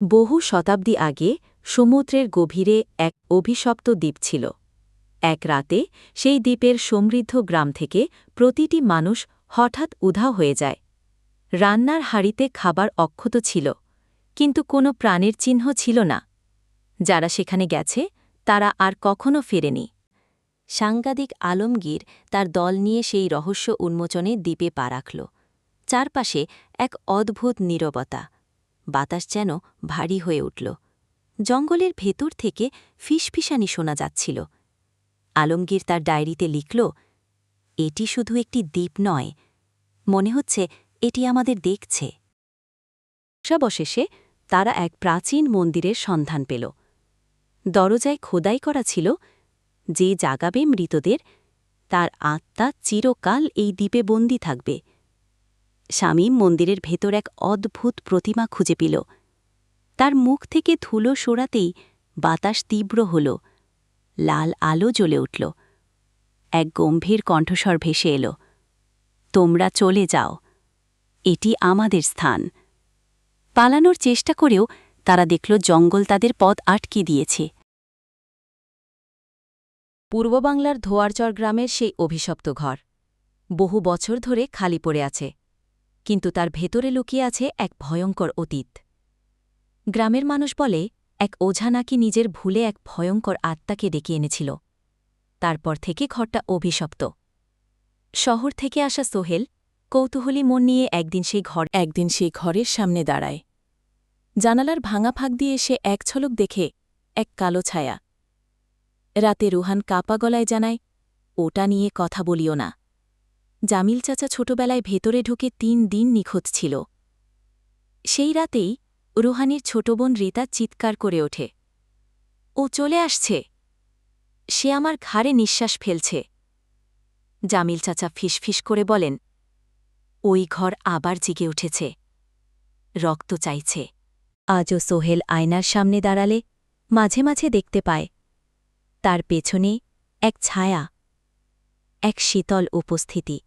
বহু শতাব্দী আগে সমুদ্রের গভীরে এক অভিশপ্ত দ্বীপ ছিল। এক রাতে সেই দ্বীপের সমৃদ্ধ গ্রাম থেকে প্রতিটি মানুষ হঠাৎ উধাও হয়ে যায়। রান্নার হাড়িতে খাবার অক্ষত ছিল, কিন্তু কোনো প্রাণের চিহ্ন ছিল না। যারা সেখানে গেছে, তারা আর কখনো ফেরেনি। সাংবাদিক আলমগীর তার দল নিয়ে সেই রহস্য উন্মোচনে দ্বীপে পা রাখল। চারপাশে এক অদ্ভুত নীরবতা। বাতাস যেন ভারী হয়ে উঠল। জঙ্গলের ভেতর থেকে ফিসফিসানি শোনা যাচ্ছিল। আলমগীর তার ডায়েরিতে লিখল, এটি শুধু একটি দ্বীপ নয়। মনে হচ্ছে এটি আমাদের দেখছে। সবশেষে তারা এক প্রাচীন মন্দিরের সন্ধান পেল। দরজায় খোদাই করা ছিল যে জাগাবে মৃতদের, তার আত্মা চিরকাল এই দ্বীপে বন্দী থাকবে। শামীম মন্দিরের ভেতর এক অদ্ভুত প্রতিমা খুঁজে পেল। তার মুখ থেকে ধুলো সরাতেই বাতাস তীব্র হল। লাল আলো জ্বলে উঠল। এক গম্ভীর কণ্ঠস্বর ভেসে এল, তোমরা চলে যাও। এটি আমাদের স্থান। পালানোর চেষ্টা করেও তারা দেখল জঙ্গল তাদের পথ আটকে দিয়েছে। পূর্ববাংলার ধোয়ারচর গ্রামের সেই অভিশপ্ত ঘর। বহু বছর ধরে খালি পড়ে আছে। কিন্তু তার ভেতরে লুকিয়ে আছে এক ভয়ঙ্কর অতীত। গ্রামের মানুষ বলে, এক ওঝা নাকি নিজের ভুলে এক ভয়ঙ্কর আত্মাকে ডেকে এনেছিল। তারপর থেকে ঘরটা অভিশপ্ত। শহর থেকে আসা সোহেল কৌতূহলী মন নিয়ে একদিন সেই ঘর, একদিন সেই ঘরের সামনে দাঁড়ায়। জানালার ভাঙা ফাঁক দিয়ে সে এক ছলক দেখে এক কালো ছায়া। রাতে রুহান কাপা গলায় জানায়, ওটা নিয়ে কথা বলিও না। জামিল চাচা ছোটবেলায় ভেতরে ঢুকে তিন দিন নিখোঁজ ছিল। সেই রাতেই রুহানির ছোট বোন রীতা চিৎকার করে ওঠে। ও চলে আসছে। সে আমার ঘাড়ে নিঃশ্বাস ফেলছে। জামিল চাচা ফিসফিস করে বলেন, ওই ঘর আবার জেগে উঠেছে। রক্ত চাইছে। আজও সোহেল আয়নার সামনে দাঁড়ালে মাঝে মাঝে দেখতে পায়। তার পেছনে এক ছায়া, এক শীতল উপস্থিতি।